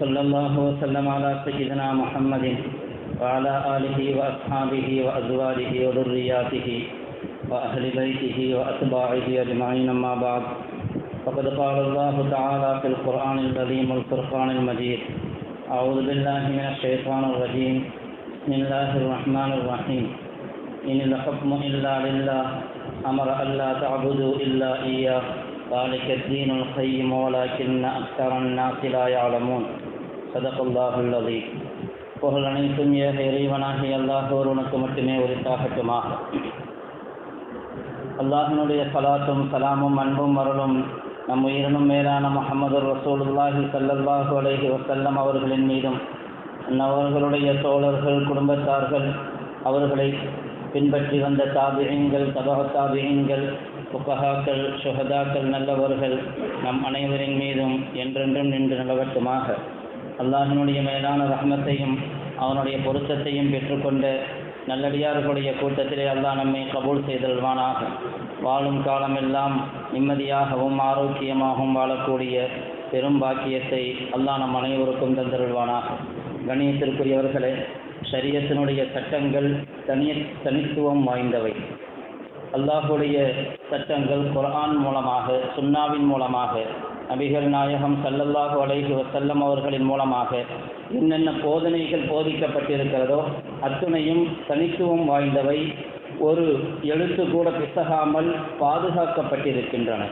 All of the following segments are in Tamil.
وصلى الله وسلم على سيدنا محمد وعلى آله وأصحابه وأزواجه وذرياته وأهل بيته وأتباعه أجمعين أما بعد. فقد قال الله تعالى في القرآن العظيم والفرقان المجيد. أعوذ بالله من الشيطان الرجيم. بسم الله الرحمن الرحيم. إن الحكم إلا لله. أمر ألا تعبدوا إلا إياه. ذلك الدين القيم. ولكن أكثر الناس لا يعلمون. சதக் புகழ் அனைத்தும் ஏக இறைவனாகி அல்லாஹ் உனக்கு மட்டுமே உரித்தாகட்டுமாக அல்லாஹினுடைய சலாத்தும் சலாமும் அன்பும் மருளும் நம் உயிரினும் மேலான முகமது ரசூலுல்லாஹி சல்லல்லாஹு அலஹி வசல்லம் அவர்களின் மீதும் அவர்களுடைய தோழர்கள் குடும்பத்தார்கள் அவர்களை பின்பற்றி வந்த தாபியங்கள் தபக தாபியங்கள் புக்ககாக்கள் சுகதாக்கள் நல்லவர்கள் நம் அனைவரின் மீதும் என்றென்றும் நின்று நிலவட்டுமாக. அல்லாஹினுடைய மேலான ரஹ்மத்தையும் அவனுடைய பொருத்தத்தையும் பெற்றுக்கொண்டு நல்லடியார்களுடைய கூட்டத்திலே அல்லாஹ் நம்மை கபூல் செய்தல்வானாக. வாழும் காலமெல்லாம் நிம்மதியாகவும் ஆரோக்கியமாகவும் வாழக்கூடிய பெரும் பாக்கியத்தை அல்லாஹ் நம் அனைவருக்கும் தந்தருள்வானாக. கணியத்திற்குரியவர்களே சரியத்தினுடைய சட்டங்கள் தனிய தனித்துவம் வாய்ந்தவை. அல்லாஹுடைய சட்டங்கள் குரான் மூலமாக சுன்னாவின் மூலமாக நபிகள் நாயகம் சல்லல்லாஹு அலைஹி வசல்லம் அவர்களின் மூலமாக என்னென்ன போதனைகள் போதிக்கப்பட்டிருக்கிறதோ அத்துணையும் தனித்துவம் வாய்ந்தவை ஒரு எழுத்து கூட பிசகாமல் பாதுகாக்கப்பட்டிருக்கின்றன.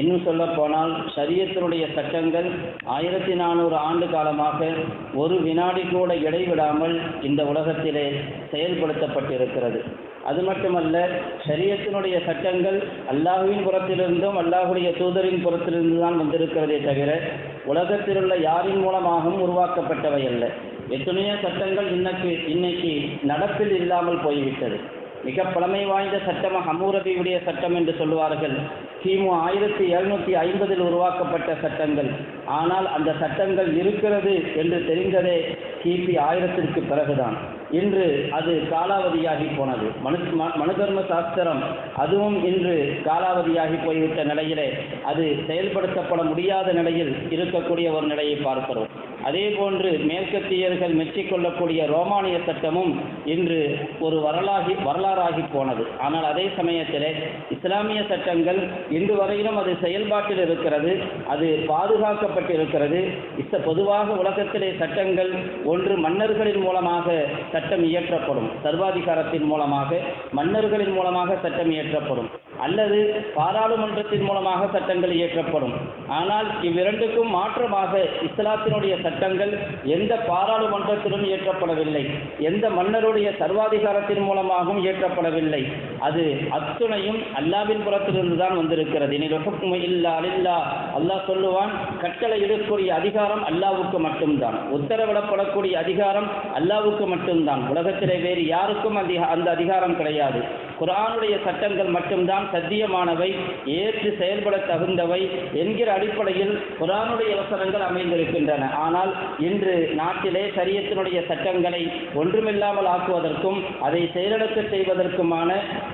இன்னும் சொல்ல போனால் சரியத்தினுடைய சட்டங்கள் ஆயிரத்தி நானூறு ஆண்டு காலமாக ஒரு வினாடி கூட இடைவிடாமல் இந்த உலகத்திலே செயல்படுத்தப்பட்டிருக்கிறது. அது மட்டுமல்ல சரியத்தினுடைய சட்டங்கள் அல்லாஹுவின் புறத்திலிருந்தும் அல்லாஹுடைய தூதரின் புறத்திலிருந்து தான் வந்திருக்கிறதே தவிர உலகத்தில் உள்ள யாரின் மூலமாகவும் உருவாக்கப்பட்டவை அல்ல. எத்தனையோ சட்டங்கள் இன்னைக்கு இன்னைக்கு நடப்பில் இல்லாமல் போய்விட்டது. மிக பழமை வாய்ந்த சட்டம் ஹமூரபியுடைய சட்டம் என்று சொல்லுவார்கள். கிமு ஆயிரத்தி எழுநூற்றி ஐம்பதில் உருவாக்கப்பட்ட சட்டங்கள். ஆனால் அந்த சட்டங்கள் இருக்கிறது என்று தெரிந்ததே கிபி ஆயிரத்திற்கு பிறகுதான். இன்று அது காலாவதியாகி போனது. மனு மனுதர்ம சாஸ்திரம் அதுவும் இன்று காலாவதியாகி போய்விட்ட நிலையிலே அது செயல்படுத்தப்பட முடியாத நிலையில் இருக்கக்கூடிய ஒரு நிலையை பார்க்கிறோம். அதே போன்று மேற்கத்தியர்கள் மெச்சிக்கொள்ளக்கூடிய ரோமானிய சட்டமும் இன்று ஒரு வரலாகி வரலாறாகி போனது. ஆனால் அதே சமயத்திலே இஸ்லாமிய சட்டங்கள் இன்று வரையிலும் அது செயல்பாட்டில் இருக்கிறது அது பாதுகாக்கப்பட்டு இருக்கிறது பொதுவாக உலகத்திலே சட்டங்கள் ஒன்று மன்னர்களின் மூலமாக சட்டம் இயற்றப்படும். சர்வாதிகாரத்தின் மூலமாக மன்னர்களின் மூலமாக சட்டம் இயற்றப்படும். அல்லது பாராளுமன்றத்தின் மூலமாக சட்டங்கள் இயற்றப்படும். ஆனால் இவ்விரண்டுக்கும் மாற்றமாக இஸ்லாத்தினுடைய சட்டங்கள் எந்த பாராளுமன்றத்திலும் இயற்றப்படவில்லை. எந்த மன்னருடைய சர்வாதிகாரத்தின் மூலமாகவும் இயற்றப்படவில்லை. அது அத்துணையும் அல்லாவின் புறத்திலிருந்து தான் வந்திருக்கிறது இல்லா அல்லா அல்லாஹ் சொல்லுவான் கட்டளை இடக்கூடிய அதிகாரம் அல்லாவுக்கு மட்டும்தான். உத்தரவிடப்படக்கூடிய அதிகாரம் அல்லாவுக்கு மட்டும்தான். உலகத்திலே வேறு யாருக்கும் அந்த அதிகாரம் கிடையாது. குரானுடைய சட்டங்கள் மட்டும்தான் சத்தியமானவை ஏற்று செயல்பட தகுந்தவை என்கிற அடிப்படையில் குரானுடைய வசனங்கள் அமைந்திருக்கின்றன. ஆனால் இன்று நாட்டிலே சரியத்தினுடைய சட்டங்களை ஒன்றுமில்லாமல் ஆக்குவதற்கும் அதை செயலிழக்க செய்வதற்குமான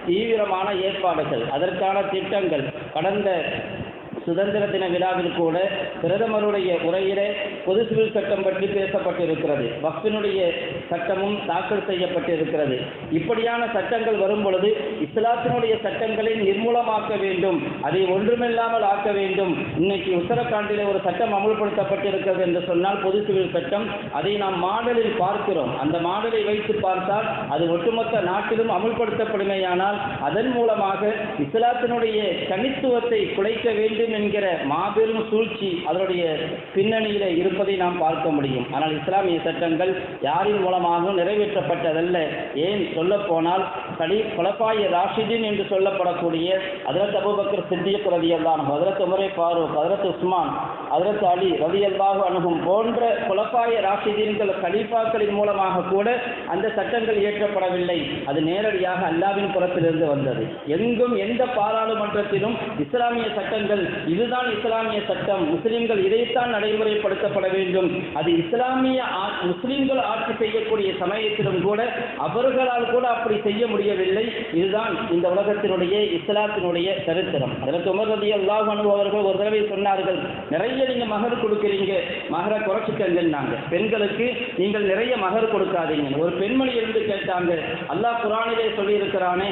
தீவிரமான ஏற்பாடுகள் அதற்கான திட்டங்கள் கடந்த சுதந்திர தின விழாவில் கூட பிரதமருடைய உரையிலே பொது சிவில் சட்டம் பற்றி பேசப்பட்டிருக்கிறது. வக்ஃபினுடைய சட்டமும் தாக்கல் செய்யப்பட்டிருக்கிறது. இப்படியான சட்டங்கள் வரும் பொழுது இஸ்லாத்தினுடைய சட்டங்களை நிர்மூலமாக்க வேண்டும். அதை ஒன்றுமில்லாமல் ஆக்க வேண்டும். இன்னைக்கு உத்தரகாண்டிலே ஒரு சட்டம் அமுல்படுத்தப்பட்டிருக்கிறது என்று சொன்னால் பொது சிவில் சட்டம். அதை நாம் மாடலில் பார்க்கிறோம். அந்த மாடலை வைத்து பார்த்தால் அது ஒட்டுமொத்த நாட்டிலும் அமுல்படுத்தப்படுமேயானால் அதன் மூலமாக இஸ்லாத்தினுடைய தனித்துவத்தை குலைக்க வேண்டும் என்கிற மாபெரும் சூழ்ச்சி அதனுடைய பின்னணியில இருப்பதை நாம் பார்க்க முடியும். ஆனால் இஸ்லாமிய சட்டங்கள் யாரின் மூலமாகவும் நிறைவேற்றப்பட்டதல்ல. ஏன் சொல்ல போனால் கலி குலப்பாய ராஷிதீன் என்று சொல்லப்படக்கூடிய ஹதரத் அபூபக்கர் சித்திக் ரதியல்லான் ஹதரத் உமரே ஃபாரூக் ஹதரத் உஸ்மான் ஹதரத் அலி ரதியல்லாஹு அணுகும் போன்ற குலப்பாய ராஷிதீன்கள் கலீஃபாக்களின் மூலமாக கூட அந்த சட்டங்கள் இயற்றப்படவில்லை. அது நேரடியாக அல்லாவின் புறத்திலிருந்து வந்தது. எங்கும் எந்த பாராளுமன்றத்திலும் இஸ்லாமிய சட்டங்கள் இதுதான் இஸ்லாமிய சட்டம் முஸ்லிம்கள் இதைத்தான் நடைமுறைப்படுத்தப்பட வேண்டும். அது இஸ்லாமிய முஸ்லிம்கள் ஆட்சி செய்யக்கூடிய சமயத்திலும் கூட அவர்களால் கூட அப்படி செய்ய முடியும் செய்யவில்லை இதுதான் இந்த உலகத்தினுடைய இஸ்லாத்தினுடைய சரித்திரம். அதற்கு உமர் ரதி அல்லாஹ் அவர்கள் ஒரு தடவை சொன்னார்கள் நிறைய நீங்க மகர் கொடுக்குறீங்க. மகரை குறைச்சிக்கங்கன்னாங்க பெண்களுக்கு நீங்கள் நிறைய மகர் கொடுக்காதீங்க. ஒரு பெண்மணி இருந்து கேட்டாங்க அல்லாஹ் குரானிலே சொல்லியிருக்கிறானே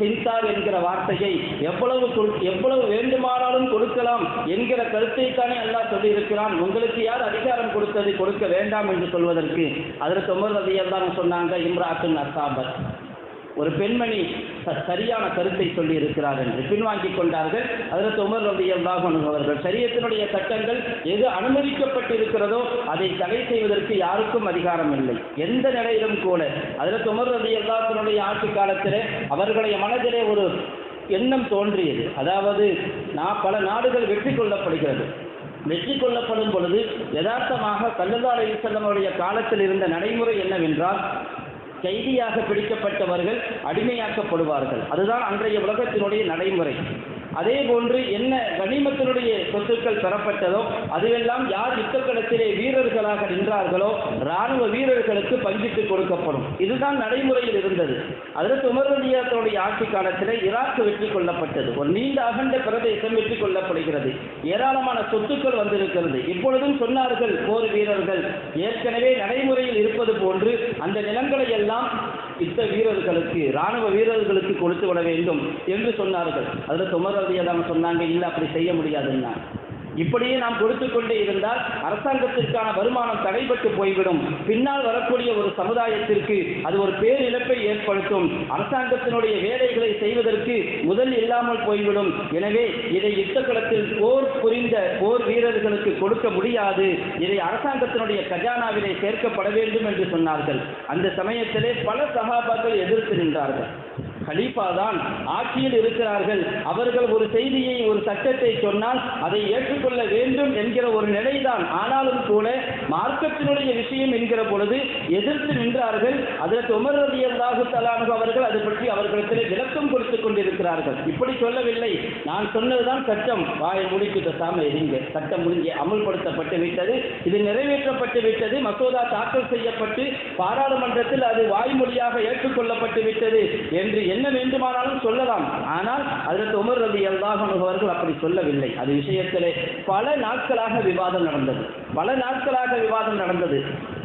ஹின்சார் என்கிற வார்த்தையை எவ்வளவு எவ்வளவு வேண்டுமானாலும் கொடுக்கலாம் என்கிற கருத்தை தானே அல்லாஹ் சொல்லியிருக்கிறான். உங்களுக்கு யார் அதிகாரம் கொடுத்தது கொடுக்க வேண்டாம் என்று சொல்வதற்கு அதற்கு உமர் ரதி அல்லாஹ் சொன்னாங்க இம்ராத்துன் அசாபர் ஒரு பெண்மணி ச- சரியான கருத்தை சொல்லி இருக்கிறார் என்று பின்வாங்கிக் கொண்டார்கள். அதற்கு உமர் ரவி அவர்கள் சரியத்தினுடைய சட்டங்கள் எது அனுமதிக்கப்பட்டிருக்கிறதோ அதை தடை செய்வதற்கு யாருக்கும் அதிகாரம் இல்லை. எந்த நிலையிலும் கூட அதற்கு உமர் ரவி அல்லாஹினுடைய ஆட்சி காலத்திலே அவர்களுடைய மனதிலே ஒரு எண்ணம் தோன்றியது. அதாவது நான் பல நாடுகள் வெற்றி கொள்ளப்படுகிறது. வெற்றி கொள்ளப்படும் பொழுது யதார்த்தமாக கல்லதாரை செல்லமுடைய காலத்தில் இருந்த நடைமுறை என்னவென்றால் கைதியாக பிடிக்கப்பட்டவர்கள் அடிமையாக்கப்படுவார்கள். அதுதான் அன்றைய உலகத்தினுடைய நடைமுறை. அதே போன்று என்ன கனிமத்தினுடைய சொத்துக்கள் பெறப்பட்டதோ அதுவெல்லாம் யார் யுத்தக்களத்திலே வீரர்களாக நின்றார்களோ ராணுவ வீரர்களுக்கு பங்கிட்டு கொடுக்கப்படும். இதுதான் நடைமுறையில் இருந்தது. அதற்கு உமர்வதியாத்தோடைய ஆட்சி காலத்திலே ஈராக் வெற்றி கொள்ளப்பட்டது. ஒரு நீண்ட அகண்ட பிரதேசம் வெற்றி கொள்ளப்படுகிறது. ஏராளமான சொத்துக்கள் வந்திருக்கிறது. இப்பொழுதும் சொன்னார்கள் போர் வீரர்கள். ஏற்கனவே நடைமுறையில் இருப்பது போன்று அந்த நிலங்களை எல்லாம் யுத்த வீரர்களுக்கு ராணுவ வீரர்களுக்கு கொடுத்து விட வேண்டும் என்று சொன்னார்கள். அதில் சுமரதியதான் சொன்னாங்க இல்லை அப்படி செய்ய முடியாதுன்னா இப்படியே நாம் கொடுத்து கொண்டே இருந்தால் அரசாங்கத்திற்கான வருமானம் தடைபட்டு போய்விடும். பின்னால் வரக்கூடிய ஒரு சமுதாயத்திற்கு அது ஒரு பேரிழப்பை ஏற்படுத்தும். அரசாங்கத்தினுடைய வேலைகளை செய்வதற்கு முதல் இல்லாமல் போய்விடும். எனவே இதை யுத்தகலத்தில் போர் புரிந்த போர் வீரர்களுக்கு கொடுக்க முடியாது. இதை அரசாங்கத்தினுடைய கஜானாவிலே சேர்க்கப்பட வேண்டும் என்று சொன்னார்கள். அந்த சமயத்திலே பல சகாபாக்கள் எதிர்த்து நின்றார்கள். கலீஃபா தான் ஆட்சியில் இருக்கிறார்கள். அவர்கள் ஒரு செய்தியை ஒரு சட்டத்தை சொன்னால் அதை ஏற்றுக்கொள்ள வேண்டும் என்கிற ஒரு நிலைதான். ஆனாலும் கூட மார்க்கத்தினுடைய விஷயம் என்கிற பொழுது எதிர்த்து நின்றார்கள். அதற்கு உமர் ரதி அல்லாஹு தலானு அவர்கள் அது பற்றி அவர்களிடத்தில் விளக்கம் கொடுத்துக் கொண்டிருக்கிறார்கள். இப்படி சொல்லவில்லை. நான் சொன்னதுதான் சட்டம். வாயை முடித்து தாம எரிங்க சட்டம் முடிஞ்சு அமுல்படுத்தப்பட்டு விட்டது. இது நிறைவேற்றப்பட்டு விட்டது. மசோதா தாக்கல் செய்யப்பட்டு பாராளுமன்றத்தில் அது வாய்மொழியாக ஏற்றுக்கொள்ளப்பட்டு விட்டது என்று என்ன வேண்டுமானாலும் சொல்லலாம். ஆனால் அதற்கு உமர் ரதி அல்லாஹ் அவர்கள் அப்படி சொல்லவில்லை. அது விஷயத்திலே பல நாட்களாக விவாதம் நடந்தது. பல நாட்களாக விவாதம் நடந்தது.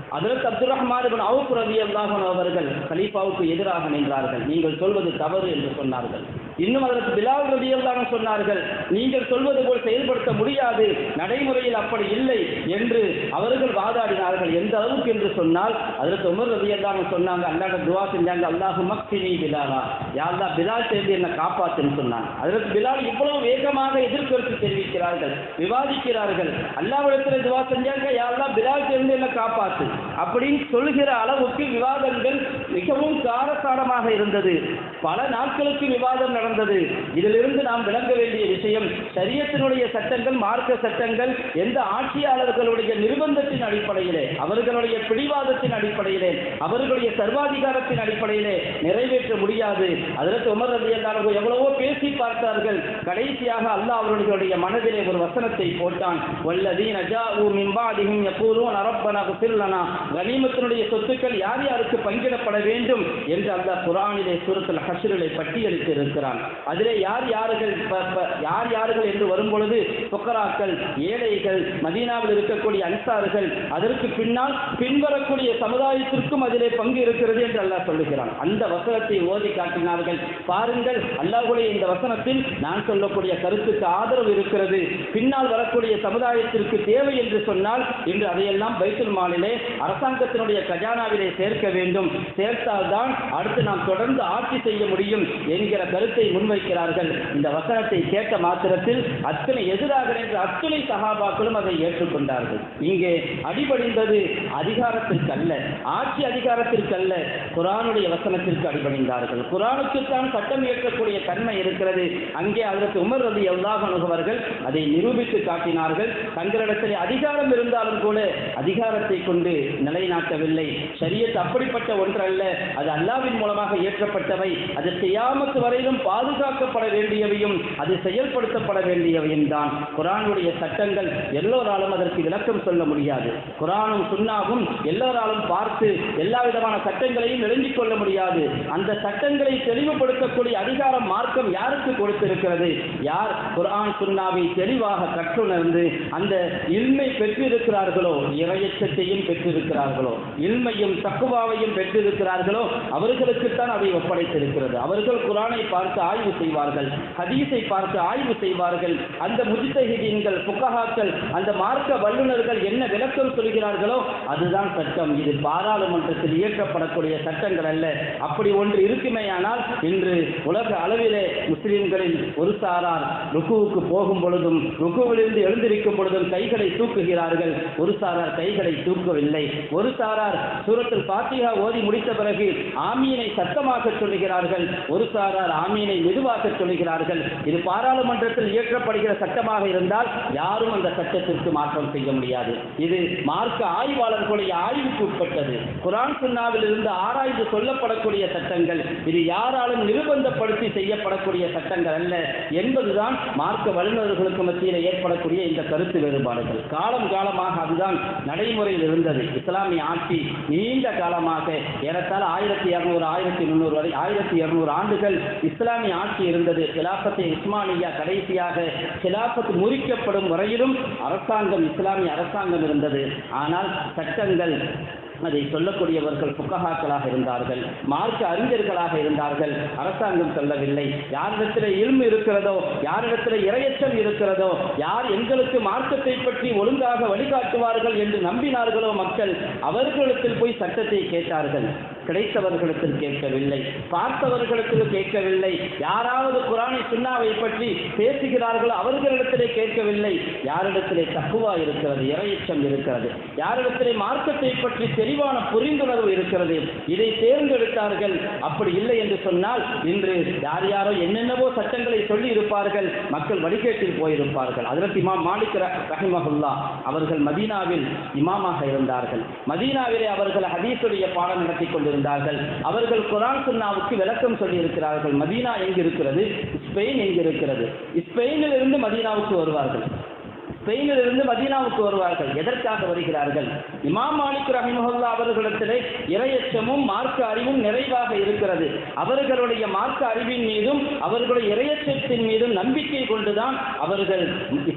அதற்கு அப்துல் ரஹ்மான் அவுப் ரவி அல்லாஹன் அவர்கள் கலீஃபாவுக்கு எதிராக நின்றார்கள். நீங்கள் சொல்வது தவறு என்று சொன்னார்கள். இன்னும் அதற்கு பிலால் ரதி அல்லாஹ் சொன்னார்கள் நீங்கள் சொல்வது போல் செயல்படுத்த முடியாது நடைமுறையில் அப்படி இல்லை என்று அவர்கள் வாதாடினார்கள். எந்த அளவுக்கு என்று சொன்னால் அதற்கு உமர் ரதி அல்லாஹ் சொன்னாங்க அல்லாட துவா செஞ்சாங்க அல்லாஹு மக்சினி பிலாலா. யாழ்லா பிலால் சேர்ந்து என்னை காப்பாத்துன்னு சொன்னாங்க. அதற்கு பிலால் இவ்வளவு வேகமாக எதிர்கருத்து தெரிவிக்கிறார்கள் விவாதிக்கிறார்கள். அல்லாவிடத்தில் துவா செஞ்சாங்க யாழ்லா பிலால் சேர்ந்து என்னை காப்பாத்து. அப்படின்னு சொல்லுகிற அளவுக்கு விவாதங்கள் மிகவும் காரசாரமாக இருந்தது. பல நாட்களுக்கு விவாதம் நடந்தது. இதிலிருந்து நாம் விளங்க வேண்டிய விஷயம் சரியத்தினுடைய சட்டங்கள் மார்க்க சட்டங்கள் எந்த ஆட்சியாளர்களுடைய நிர்பந்தத்தின் அடிப்படையிலே அவர்களுடைய பிடிவாதத்தின் அடிப்படையிலே அவர்களுடைய சர்வாதிகாரத்தின் அடிப்படையிலே நிறைவேற்ற முடியாது. அதற்கு உமர் ரதி அல்லாஹ் எவ்வளவோ பேசி பார்த்தார்கள். கடைசியாக அல்லாஹ் அவர்களுடைய மனதிலே ஒரு வசனத்தை போட்டான். வல்லதீன ஜாஉ மின் பாதிஹிம் யகூலூன ரப்பனா கனிமத்தினுடைய சொத்துக்கள் யார் யாருக்கு பங்கிடப்பட வேண்டும் என்று அந்த குரானிலே சுரத்தில் ஹஷ்ரிலே பட்டியலிட்டு இருக்கிறான் அதிலே யார் யார்கள் யார் யார்கள் என்று வரும்பொழுது புக்கராக்கள் ஏழைகள் மதீனாவில் இருக்கக்கூடிய அன்சார்கள் அதற்கு பின்னால் பின்வரக்கூடிய சமுதாயத்திற்கும் அதிலே பங்கு இருக்கிறது என்று அல்லாஹ் சொல்லுகிறான். அந்த வசனத்தை ஓதி காட்டினார்கள். பாருங்கள் அல்லாஹுடைய இந்த வசனத்தில் நான் சொல்லக்கூடிய கருத்துக்கு ஆதரவு இருக்கிறது. பின்னால் வரக்கூடிய சமுதாயத்திற்கு தேவை என்று சொன்னால் இன்று அதையெல்லாம் பைத்துல் மாலிலே அரசாங்கத்தினுடைய கஜானாவிலே சேர்க்க வேண்டும். சேர்த்தால்தான் அடுத்து நாம் தொடர்ந்து ஆட்சி செய்ய முடியும் என்கிற கருத்தை முன்வைக்கிறார்கள். இந்த வசனத்தை கேட்ட மாத்திரத்தில் அத்தனை எதிராக நின்ற அத்துணை சகாபாக்களும் அதை ஏற்றுக்கொண்டார்கள். இங்கே அடிபணிந்தது அதிகாரத்திற்கு அல்ல ஆட்சி அதிகாரத்திற்கு அல்ல குரானுடைய வசனத்திற்கு அடிபணிந்தார்கள். குரானுக்குத்தான் சட்டம் இயற்றக்கூடிய தன்மை இருக்கிறது. அங்கே அதற்கு உமர் ரதி எல்லாக அணுகுவர்கள் அதை நிரூபித்து காட்டினார்கள். தங்களிடத்தில் அதிகாரம் இருந்தாலும் கூட அதிகாரத்தை கொண்டு நிலைநாட்டவில்லை. சரியத் அப்படிப்பட்ட ஒன்றல்ல. அது அல்லாவின் மூலமாக இயற்றப்பட்டவை. அது செய்யாமத்து வரையிலும் பாதுகாக்கப்பட வேண்டியவையும் அது செயல்படுத்தப்பட வேண்டியவையும் தான். குரானுடைய சட்டங்கள் எல்லோராலும் அதற்கு விளக்கம் சொல்ல முடியாது. குரானும் சுண்ணாவும் எல்லோராலும் பார்த்து எல்லா விதமான சட்டங்களையும் எழுந்திக் கொள்ள முடியாது. அந்த சட்டங்களை தெளிவுபடுத்தக்கூடிய அதிகாரம் மார்க்கம் யாருக்கு கொடுத்திருக்கிறது? யார் குரான் சுண்ணாவை தெளிவாக கற்றுணர்ந்து அந்த இன்மை பெற்றிருக்கிறார்களோ இறையச்சத்தையும் பெற்றிருக்கிறார்களோ இன்மையும் தக்குவாவையும் பெற்றிருக்கிறார்களோ அவர்களுக்குத்தான் அதை ஒப்படைத்திருக்கிறது. அவர்கள் குரானை பார்த்து ஆய்வு செய்வார்கள். ஹதீஸை பார்த்து ஆய்வு செய்வார்கள். அந்த முஜித்தஹிதீன்கள் புக்கஹாக்கள் அந்த மார்க்க வல்லுநர்கள் என்ன விளக்கம் சொல்கிறார்களோ அதுதான் சட்டம். இது பாராளுமன்றத்தில் இயக்கப்படக்கூடிய சட்டங்கள் அல்ல. அப்படி ஒன்று இருக்குமேயானால் இன்று உலக அளவிலே முஸ்லிம்களில் ஒரு சாரார் ருக்குவுக்கு போகும் பொழுதும் ருக்குவிலிருந்து எழுந்திருக்கும் பொழுதும் கைகளை தூக்குகிறார்கள். ஒரு சாரார் கைகளை தூக்கவில்லை. ஒரு சாரார் சூரத்தில் பாத்திகா ஓதி முடித்த பிறகு ஆமீனை சத்தமாக சொல்லுகிறார்கள். ஒரு சாரார் ஆமீன் மெதுவாக சொல்கிறார்கள் இது பாராளுமன்றத்தில் இயற்றப்படுகிற சட்டமாக இருந்தால் யாரும் அந்த சட்டத்திற்கு மாற்றம் செய்ய முடியாது. இது மார்க்க ஆய்வாளர்களுடைய ஆய்வுக்கு உட்பட்டது குரான் சுண்ணாவில் இருந்து ஆராய்ந்து சொல்லப்படக்கூடிய சட்டங்கள் இது யாராலும் நிர்பந்தப்படுத்தி செய்யப்படக்கூடிய சட்டங்கள் அல்ல என்பதுதான் மார்க்க வல்லுநர்களுக்கு மத்தியில் ஏற்படக்கூடிய இந்த கருத்து வேறுபாடுகள். காலம் காலமாக அதுதான் நடைமுறையில் இருந்தது. இஸ்லாமிய ஆட்சி நீண்ட காலமாக ஏறத்தாழ ஆயிரத்தி இருநூறு ஆயிரத்தி முந்நூறு வரை ஆயிரத்தி இருநூறு ஆண்டுகள் இஸ்லாம் இஸ்லாமிய ஆட்சி இருந்தது. கிலாபத்தை இஸ்மானியா கடைசியாக கிலாபத் முறிக்கப்படும் வரையிலும் அரசாங்கம் இஸ்லாமிய அரசாங்கம் இருந்தது. ஆனால் சட்டங்கள் அதை சொல்லக்கூடியவர்கள் புக்ககாக்களாக இருந்தார்கள். மார்க்க அறிஞர்களாக இருந்தார்கள். அரசாங்கம் சொல்லவில்லை. யாரிடத்தில் இரும்பு இருக்கிறதோ யாரிடத்தில் இரையச்சம் இருக்கிறதோ யார் எங்களுக்கு மார்க்கத்தை பற்றி ஒழுங்காக வழிகாட்டுவார்கள் என்று நம்பினார்களோ மக்கள் அவர்களிடத்தில் போய் சட்டத்தை கேட்டார்கள். கிடைத்தவர்களுக்கு கேட்கவில்லை. பார்த்தவர்களுக்கு கேட்கவில்லை. யாராவது குரானை சுண்ணாவை பற்றி பேசுகிறார்களோ அவர்களிடத்திலே கேட்கவில்லை. யாரிடத்திலே தப்புவா இருக்கிறது இறையச்சம் இருக்கிறது யாரிடத்திலே மார்க்கத்தை பற்றி தெளிவான புரிந்துணர்வு இருக்கிறது இதை தேர்ந்தெடுத்தார்கள். அப்படி இல்லை என்று சொன்னால் இன்று யார் யாரோ என்னென்னவோ சட்டங்களை சொல்லி இருப்பார்கள் மக்கள் வழிகேட்டில் போயிருப்பார்கள். அதற்கு இமாம் மாலிக் ரஹிமஹுல்லா அவர்கள் மதீனாவில் இமாமாக இருந்தார்கள். மதீனாவிலே அவர்கள் ஹதீசுடைய பாடம் நடத்தி கொண்டிருந்தார்கள். அவர்கள் குரான் சுன்னாவுக்கு விளக்கம் சொல்லி இருக்கிறார்கள் மதீனா எங்கிருக்கிறது? ஸ்பெயின் எங்கிருக்கிறது? ஸ்பெயினில் இருந்து மதீனாவுக்கு வருவார்கள். ஸ்பெயினிலிருந்து மதீனாவுக்கு வருவார்கள். எதற்காக வருகிறார்கள்? இமாம் மாலிக் ரஹிமஹுல்லா அவர்களிடத்திலே இரையச்சமும் மார்க்க அறிவும் நிறைவாக இருக்கிறது. அவர்களுடைய மார்க்க அறிவின் மீதும் அவர்களுடைய இரையச்சத்தின் மீதும் நம்பிக்கை கொண்டுதான் அவர்கள்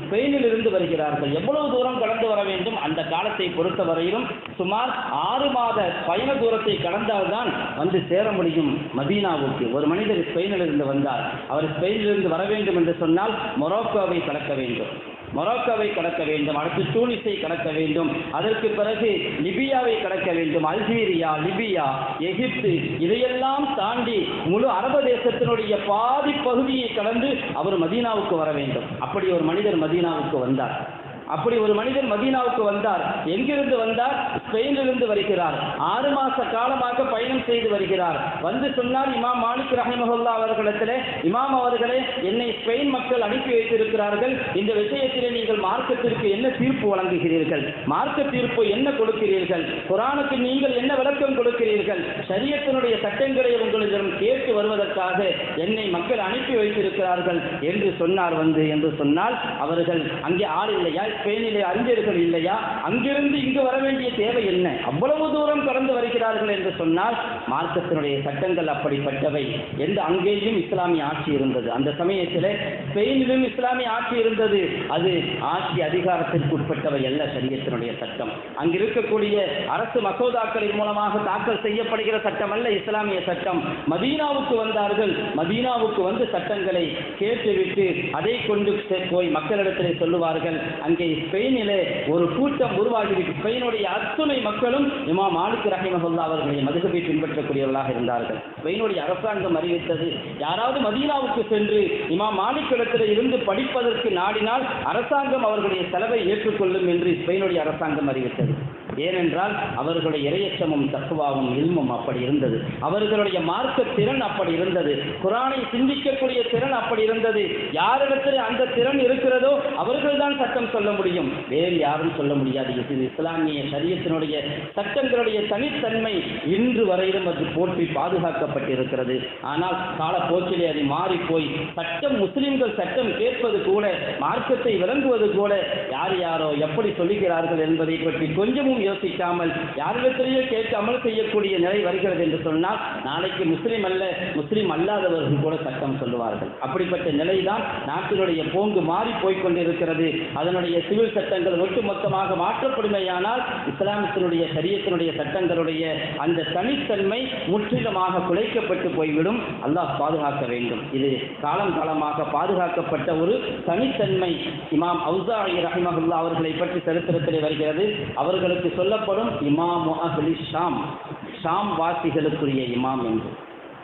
ஸ்பெயினிலிருந்து வருகிறார்கள். எவ்வளவு தூரம் கடந்து வர வேண்டும்? அந்த காலத்தை பொறுத்தவரையிலும் சுமார் ஆறு மாத பயண தூரத்தை கடந்தால்தான் வந்து சேர முடியும் மதீனாவுக்கு. ஒரு மனிதர் ஸ்பெயினிலிருந்து வந்தார். அவர் ஸ்பெயினிலிருந்து வர வேண்டும் என்று சொன்னால் மொரோக்கோவை கடக்க வேண்டும். மொராக்காவை கடக்க வேண்டும் அடுத்து டூனிஸை கடக்க வேண்டும் அதற்கு பிறகு லிபியாவை கடக்க வேண்டும் அல்ஜீரியா லிபியா எகிப்து இதையெல்லாம் தாண்டி முழு அரபு தேசத்தினுடைய பாதி பகுதியை கடந்து அவர் மதீனாவுக்கு வர வேண்டும். அப்படி ஒரு மனிதர் மதீனாவுக்கு வந்தார். அப்படி ஒரு மனிதர் மதீனாவுக்கு வந்தார். எங்கிருந்து வந்தார்? ஸ்பெயினிலிருந்து வருகிறார். ஆறு மாச காலமாக பயணம் செய்து வருகிறார். வந்து சொன்னார் இமாம் மாலிக் ரஹிமஹுல்லா அவர்களிடத்தில் இமாம் அவர்களே என்னை ஸ்பெயின் மக்கள் அனுப்பி வைத்திருக்கிறார்கள். இந்த விஷயத்திலே நீங்கள் மார்க்கத்திற்கு என்ன தீர்ப்பு வழங்குகிறீர்கள்? மார்க்க தீர்ப்பு என்ன கொடுக்கிறீர்கள்? குரானுக்கு நீங்கள் என்ன விளக்கம் கொடுக்கிறீர்கள்? சரியத்தினுடைய சட்டங்களை உங்களிடம் கேட்டு வருவதற்காக என்னை மக்கள் அனுப்பி வைத்திருக்கிறார்கள் என்று சொன்னார் வந்து என்று சொன்னால் அவர்கள் அங்கே ஆள் இல்லையா? ஸ்பெயினிலே அறிஞர்கள் இல்லையா? அங்கிருந்து இங்கு வர வேண்டிய தேவை தேவை என்ன? அவ்வளவு தூரம் கடந்து வருகிறார்கள் என்று சொன்னால் மார்க்கத்தினுடைய சட்டங்கள் அப்படிப்பட்டவை. என்று அங்கேயும் இஸ்லாமிய ஆட்சி இருந்தது. அந்த சமயத்தில் ஸ்பெயினிலும் இஸ்லாமிய ஆட்சி இருந்தது. அது ஆட்சி அதிகாரத்திற்கு உட்பட்டவை அல்ல சரியத்தினுடைய சட்டம். அங்கு இருக்கக்கூடிய அரசு மசோதாக்களின் மூலமாக தாக்கல் செய்யப்படுகிற சட்டம் அல்ல இஸ்லாமிய சட்டம். மதீனாவுக்கு வந்தார்கள். மதீனாவுக்கு வந்து சட்டங்களை கேட்டுவிட்டு அதை கொண்டு போய் மக்களிடத்தில் சொல்லுவார்கள். அங்கே ஸ்பெயினிலே ஒரு கூட்டம் உருவாகிவிட்டு ஸ்பெயினுடைய அத்துணை அத்துணை மக்களும் இமா மாலிக் ரஹிமஹுல்லா அவர்களுடைய மதுகபை பின்பற்றக்கூடியவர்களாக இருந்தார்கள். பெயினுடைய அரசாங்கம் அறிவித்தது யாராவது மதீனாவுக்கு சென்று இமா மாலிக் இடத்தில் இருந்து படிப்பதற்கு நாடினால் அரசாங்கம் அவர்களுடைய செலவை ஏற்றுக்கொள்ளும் என்று ஸ்பெயினுடைய அரசாங்கம் அறிவித்தது. ஏனென்றால் அவர்களுடைய இரையச்சமும் தக்குவாவும் இல்மும் அப்படி இருந்தது. அவர்களுடைய மார்க்க திறன் அப்படி இருந்தது. குரானை சிந்திக்கக்கூடிய திறன் அப்படி இருந்தது. யாரிடத்தில் அந்த திறன் இருக்கிறதோ அவர்கள்தான் சட்டம் சொல்ல முடியும். வேறு யாரும் சொல்ல முடியாது. இது இஸ்லாமிய சரியத்தினுடைய சட்டங்களுடைய தனித்தன்மை இன்று வரையிலும் அது போற்றி பாதுகாக்கப்பட்டிருக்கிறது. ஆனால் காலப்போக்கிலே அது மாறி போய் சட்டம் முஸ்லிம்கள் சட்டம் கேட்பது கூட மார்க்கத்தை விளங்குவது கூட யார் யாரோ எப்படி சொல்லுகிறார்கள் என்பதை பற்றி கொஞ்சமும் யோசிக்காமல் யாரிடத்திலேயே கேட்டு அமல் செய்யக்கூடிய நிலை வருகிறது என்று சொன்னால் நாளைக்கு முஸ்லிம் அல்ல முஸ்லிம் அல்லாதவர்கள் கூட சட்டம் சொல்லுவார்கள். அப்படிப்பட்ட நிலைதான் நாட்டினுடைய போங்கு மாறி போய்கொண்டிருக்கிறது அதனுடைய சிவில் சட்டங்கள் ஒட்டுமொத்தமாக மாற்றப்படுமையானால் இஸ்லாமத்தினுடைய சரியத்தினுடைய சட்டங்களுடைய அந்த தனித்தன்மை முற்றிலுமாக குலைக்கப்பட்டு போய்விடும். அல்லாஹ் பாதுகாக்க வேண்டும். இது காலம் காலமாக பாதுகாக்கப்பட்ட ஒரு தனித்தன்மை. இமாம் அவுசாயி ரஹிமஹுல்லா அவர்களை பற்றி சரித்திரத்தில் வருகிறது. அவர்களுக்கு சொல்லப்படும் இமாம் அஹ்லி ஷாம். ஷாம் வாசிகளுக்குரிய இமாம் என்று.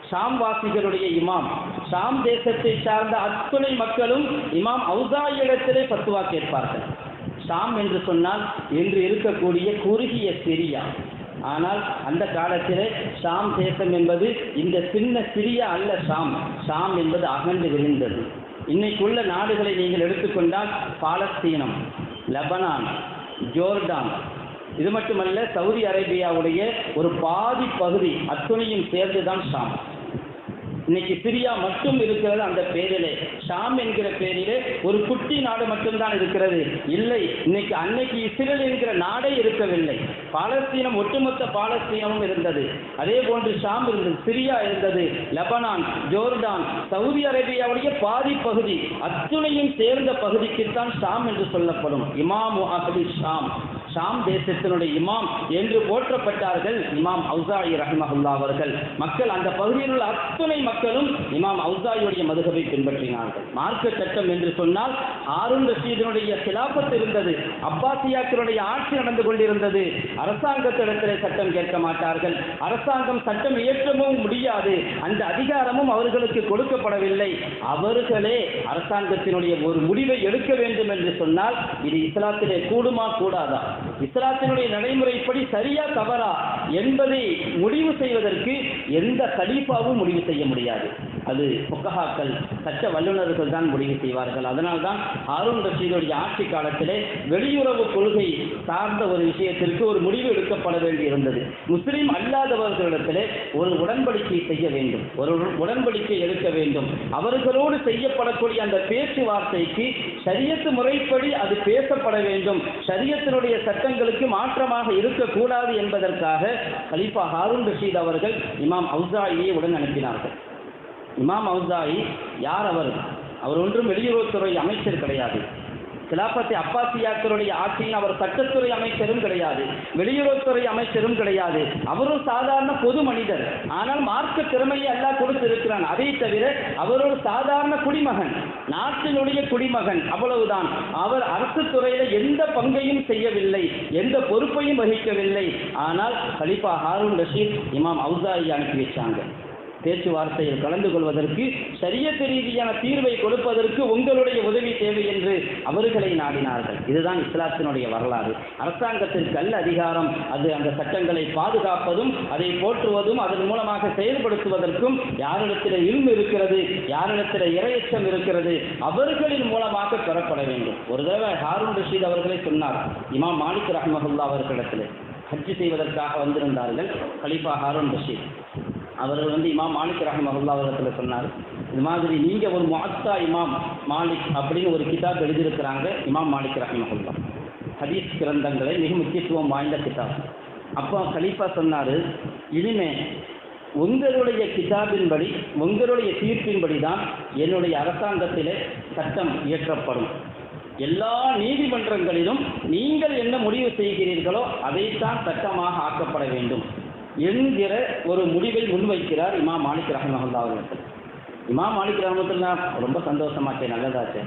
ஷாம் வாசிகளுடைய இமாம். ஷாம் தேசத்தை சார்ந்த அத்துணை மக்களும் இமாம் அவுசாயிடத்திலே பத்துவா கேட்பார்கள். ஷாம் என்று சொன்னால் இன்று இருக்கக்கூடிய குறுகிய சிரியா. ஆனால் அந்த காலத்திலே ஷாம் தேசம் என்பது இந்த சின்ன சிரியா அல்ல ஷாம். ஷாம் என்பது அகன்று விரிந்தது. இன்னைக்குள்ள நாடுகளை நீங்கள் எடுத்துக்கொண்டால் பாலஸ்தீனம் லெபனான் ஜோர்டான் இது மட்டுமல்ல சவுதி அரேபியாவுடைய ஒரு பாதி பகுதி அத்துணையும் சேர்ந்துதான் ஷாம். இன்னைக்கு சிரியா மட்டும் இருக்கிறது அந்த பேரிலே. ஷாம் என்கிற பேரிலே ஒரு குட்டி நாடு மட்டும்தான் இருக்கிறது. இல்லை இன்னைக்கு அன்னைக்கு இஸ்ரேல் என்கிற நாடே இருக்கவில்லை. பாலஸ்தீனம் ஒட்டுமொத்த பாலஸ்தீனமும் இருந்தது. அதே போன்று ஷாம் இருந்தது சிரியா இருந்தது லெபனான் ஜோர்டான் சவுதி அரேபியாவுடைய பாதி பகுதி அத்துணையும் சேர்ந்த பகுதிக்குத்தான் ஷாம் என்று சொல்லப்படும். இமாமு அஹ்லி ஷாம். ஷாம் தேசத்தினுடைய இமாம் என்று போற்றப்பட்டார்கள். இமாம் அவுசாயி ரஹ்மஹுல்லா அவர்கள். மக்கள் அந்த பகுதியில் உள்ள அத்துணை மக்களும் இமாம் அவுசாயியுடைய மதுகவை பின்பற்றினார்கள். மார்க்க சட்டம் என்று சொன்னால் ஆருண் ரஷீதனுடைய கிலாபத்து இருந்தது. அப்பாசியாக்களுடைய ஆட்சி நடந்து கொண்டிருந்தது. அரசாங்கத்திடத்திலே சட்டம் கேட்க மாட்டார்கள். அரசாங்கம் சட்டம் இயற்றவும் முடியாது. அந்த அதிகாரமும் அவர்களுக்கு கொடுக்கப்படவில்லை. அவர்களே அரசாங்கத்தினுடைய ஒரு முடிவை எடுக்க வேண்டும் என்று சொன்னால் இது இஸ்லாத்திலே கூடுமா கூடாதா? இஸ்லாத்தினுடைய நடைமுறைப்படி சரியா தவறா என்பதை முடிவு செய்வதற்கு எந்த கலீஃபாவும் முடிவு செய்ய முடியாது. அது பொக்கஹாக்கள் சட்ட வல்லுநர்கள் தான் முடிவு செய்வார்கள். அதனால்தான் ஹாரூன் ரஷீதுடைய ஆட்சி காலத்திலே வெளியுறவு கொள்கை சார்ந்த ஒரு விஷயத்திற்கு ஒரு முடிவு எடுக்கப்பட வேண்டியிருந்தது முஸ்லீம் அல்லாதவர்களிடத்திலே ஒரு உடன்படிக்கை செய்ய வேண்டும். ஒரு உடன்படிக்கை எடுக்க வேண்டும். அவர்களோடு செய்யப்படக்கூடிய அந்த பேச்சுவார்த்தைக்கு ஷரியத்து முறைப்படி அது பேசப்பட வேண்டும். சரியத்தினுடைய சட்டங்களுக்கு மாற்றமாக இருக்கக்கூடாது என்பதற்காக கலீஃபா ஹாரூன் ரஷீத் அவர்கள் இமாம் அவுசாயியை உடன் அனுப்பினார்கள். இமாம் அவுசாயி யார் அவர்? அவர் ஒன்றும் வெளியுறவுத்துறை அமைச்சர் கிடையாது. கிலாபத்தை அப்பாசியாக்களுடைய ஆட்சியின் அவர் சட்டத்துறை அமைச்சரும் கிடையாது வெளியுறவுத்துறை அமைச்சரும் கிடையாது. அவரும் சாதாரண பொது மனிதர். ஆனால் மார்க்க திறமையை எல்லாம் கொடுத்திருக்கிறான். அதை தவிர அவர் ஒரு சாதாரண குடிமகன். நாட்டினுடைய குடிமகன் அவ்வளவுதான். அவர் அரசு துறையில எந்த பங்கையும் செய்யவில்லை எந்த பொறுப்பையும் வகிக்கவில்லை. ஆனால் கலிபா ஹாரூன் ரஷீத் இமாம் அவுசாயி அனுப்பி வச்சாங்க. பேச்சுவார்த்தையில் கலந்து கொள்வதற்கு சரியத்து ரீதியான தீர்வை கொடுப்பதற்கு உங்களுடைய உதவி தேவை என்று அவர்களை நாடினார்கள். இதுதான் இஸ்லாத்தினுடைய வரலாறு. அரசாங்கத்திற்கு அல்ல அதிகாரம். அது அந்த சட்டங்களை பாதுகாப்பதும் அதை போற்றுவதும் அதன் மூலமாக செயல்படுத்துவதற்கும் யாரிடத்தில் இல்மு இருக்கிறது யாரிடத்தில் இரையச்சம் இருக்கிறது அவர்களின் மூலமாக பெறப்பட வேண்டும். ஒரு தடவை ஹாரூன் ரஷீத் அவர்களே சொன்னார் இமாம் மாலிக் ரஹ்மஹுல்லா அவர்களிடத்தில் ஹஜ்ஜு செய்வதற்காக வந்திருந்தார்கள் கலீஃபா ஹாரூன் ரஷீத் அவர்கள் வந்து இமாம் மாலிக் ரஹமஹுல்லா அவர்களிடத்தில் சொன்னார் இது மாதிரி நீங்கள் ஒரு முஅத்தா இமாம் மாலிக் அப்படின்னு ஒரு கிதாப் எழுதியிருக்கிறாங்க இமாம் மாலிக் ரஹமஹுல்லா. ஹதீஸ் கிரந்தங்களை மிக முக்கியத்துவம் வாய்ந்த கிதாப். அப்போ கலீஃபா சொன்னார் இனிமே உங்களுடைய கிதாபின்படி உங்களுடைய தீர்ப்பின்படி தான் என்னுடைய அரசாங்கத்திலே சட்டம் இயற்றப்படும். எல்லா நீதிமன்றங்களிலும் நீங்கள் என்ன முடிவு செய்கிறீர்களோ அதைத்தான் சட்டமாக ஆக்கப்பட வேண்டும் என்கிற ஒரு முடிவை முன்வைக்கிறார் இமாம் மாலிக் ரஹமஹல்லா அவர்கள். இமாம் மாலிக் ரஹமத்துல்லா ரொம்ப சந்தோஷமாச்சே நல்லதாச்சே.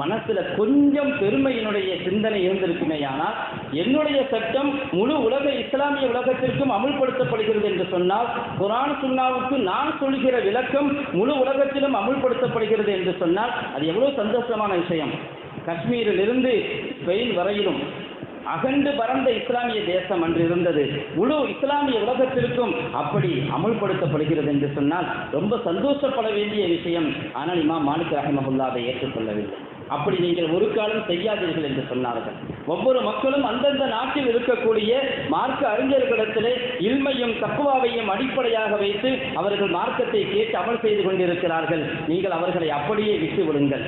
மனசுல கொஞ்சம் பெருமையினுடைய சிந்தனை இருந்திருக்குமே ஆனால் என்னுடைய சட்டம் முழு உலக இஸ்லாமிய உலகத்திற்கும் அமுல்படுத்தப்படுகிறது என்று சொன்னால் குரான் சுன்னாவுக்கு நான் சொல்கிற விளக்கம் முழு உலகத்திலும் அமுல்படுத்தப்படுகிறது என்று சொன்னால் அது எவ்வளவு சந்தோஷமான விஷயம். காஷ்மீரிலிருந்து ஸ்பெயின் வரையிலும் அகண்டு பரந்த இஸ்லாமிய தேசம் அன்று இருந்தது. முழு இஸ்லாமிய உலகத்திற்கும் அப்படி அமுல்படுத்தப்படுகிறது என்று சொன்னால் ரொம்ப சந்தோஷப்பட வேண்டிய விஷயம் ஆனால் இமா மாலிக் ரஹமகுல்லா அதை ஏற்றுக்கொள்ளவில்லை. அப்படி நீங்கள் ஒரு காலம் செய்யாதீர்கள் என்று சொன்னார்கள். ஒவ்வொரு மக்களும் அந்தந்த நாட்டில் இருக்கக்கூடிய மார்க்க அறிஞர்களிடத்திலே இல்மையும் தப்புவாவையும் அடிப்படையாக வைத்து அவர்கள் மார்க்கத்தை கேட்டு அமல் செய்து கொண்டிருக்கிறார்கள். நீங்கள் அவர்களை அப்படியே விட்டு விடுங்கள்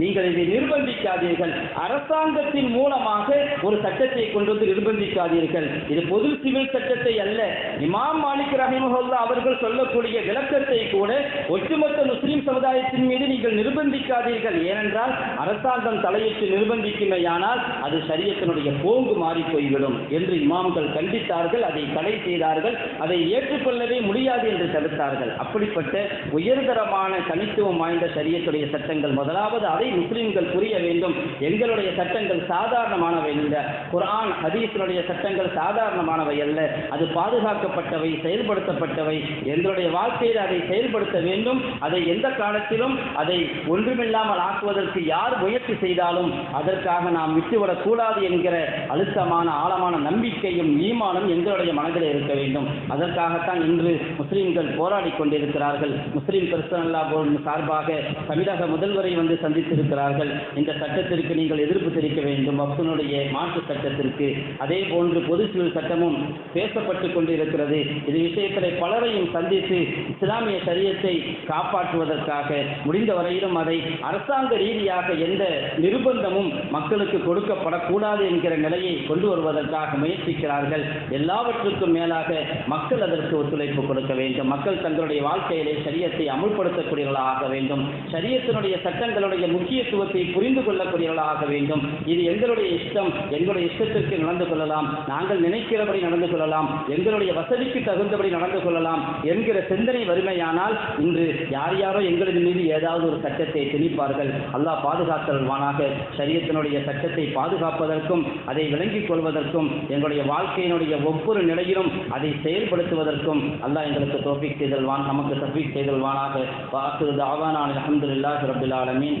நீங்கள் இதை நிர்பந்திக்காதீர்கள். அரசாங்கத்தின் மூலமாக ஒரு சட்டத்தை கொண்டு வந்து நிர்பந்திக்காதீர்கள். இது பொது சிவில் சட்டத்தை அல்ல. இமாம் மாலிக் ரஹிமஹுல்லா அவர்கள் சொல்லக்கூடிய விளக்கத்தை கூட ஒட்டுமொத்த முஸ்லிம் சமுதாயத்தின் மீது நீங்கள் நிர்பந்திக்காதீர்கள். ஏனென்றால் அரசாங்கம் தலையிட்டு நிர்பந்திக்குமேயானால் அது சரியத்தினுடைய போங்கு மாறி போய்விடும் என்று இமாம்கள் கண்டித்தார்கள். அதை தடை செய்தார்கள். அதை ஏற்றுக்கொள்ளவே முடியாது என்று தடுத்தார்கள். அப்படிப்பட்ட உயர்தரமான தனித்துவம் வாய்ந்த சரியத்துடைய சட்டங்கள் முதலாவது அதை முஸ்லிம்கள் புரிய வேண்டும். எங்களுடைய சட்டங்கள் சாதாரணமானவை அல்ல குரான் ஹதீஸினுடைய சட்டங்கள் சாதாரணமானவை அல்ல. அது பாதுகாக்கப்பட்டவை செயல்படுத்தப்பட்டவை. எங்களுடைய வாழ்க்கையில் அதை செயல்படுத்த வேண்டும். அதை எந்த காலத்திலும் அதை ஒன்றுமில்லாமல் ஆக்குவதற்கு யார் முயற்சி செய்தாலும் அதற்காக நாம் விட்டுவிடக் கூடாது என்கிற அழுத்தமான ஆழமான நம்பிக்கையும் ஈமானும் எங்களுடைய மனதில் இருக்க வேண்டும். அதற்காகத்தான் இன்று முஸ்லிம்கள் போராடி கொண்டிருக்கிறார்கள். முஸ்லிம் பெர்சனல்லா போர்டு சார்பாக தமிழக முதல்வரை வந்து சந்தித்து வைத்திருக்கிறார்கள் இந்த சட்டத்திற்கு நீங்கள் எதிர்ப்பு தெரிவிக்க வேண்டும். வக்ஃபினுடைய மாற்று சட்டத்திற்கு. அதே போன்று பொது சிவில் சட்டமும் பேசப்பட்டு கொண்டிருக்கிறது. இது விஷயத்தில் பலரையும் சந்தித்து இஸ்லாமிய சரியத்தை காப்பாற்றுவதற்காக முடிந்த வரையிலும் அதை அரசாங்க ரீதியாக எந்த நிர்பந்தமும் மக்களுக்கு கொடுக்கப்படக்கூடாது என்கிற நிலையை கொண்டு வருவதற்காக முயற்சிக்கிறார்கள். எல்லாவற்றுக்கும் மேலாக மக்கள் அதற்கு ஒத்துழைப்பு கொடுக்க வேண்டும். மக்கள் தங்களுடைய வாழ்க்கையிலே சரியத்தை அமுல்படுத்தக்கூடியவர்களாக வேண்டும். சரியத்தினுடைய சட்டங்களுடைய முக்கியத்துவத்தை புரிந்து கொள்ளக்கூடியவர்களாக வேண்டும். இது எங்களுடைய இஷ்டம். எங்களுடைய இஷ்டத்திற்கு நடந்து கொள்ளலாம். நாங்கள் நினைக்கிறபடி நடந்து கொள்ளலாம். எங்களுடைய வசதிக்கு தகுந்தபடி நடந்து கொள்ளலாம் என்கிற சிந்தனை வறுமையானால் இன்று யார் யாரோ எங்களின் மீது ஏதாவது ஒரு சட்டத்தை திணிப்பார்கள். அல்லாஹ் பாதுகாத்தல்வானாக சரியத்தினுடைய சட்டத்தை பாதுகாப்பதற்கும் அதை விளங்கிக் கொள்வதற்கும் எங்களுடைய வாழ்க்கையினுடைய ஒவ்வொரு நிலையிலும் அதை செயல்படுத்துவதற்கும் அல்லாஹ் எங்களுக்கு தோப்பிக் செய்தல்வான் நமக்கு தஃபீக் செய்தல்வானாக வாக்கு தாவான அஹமதுல்லாஹ் ரபுல்லாலமின்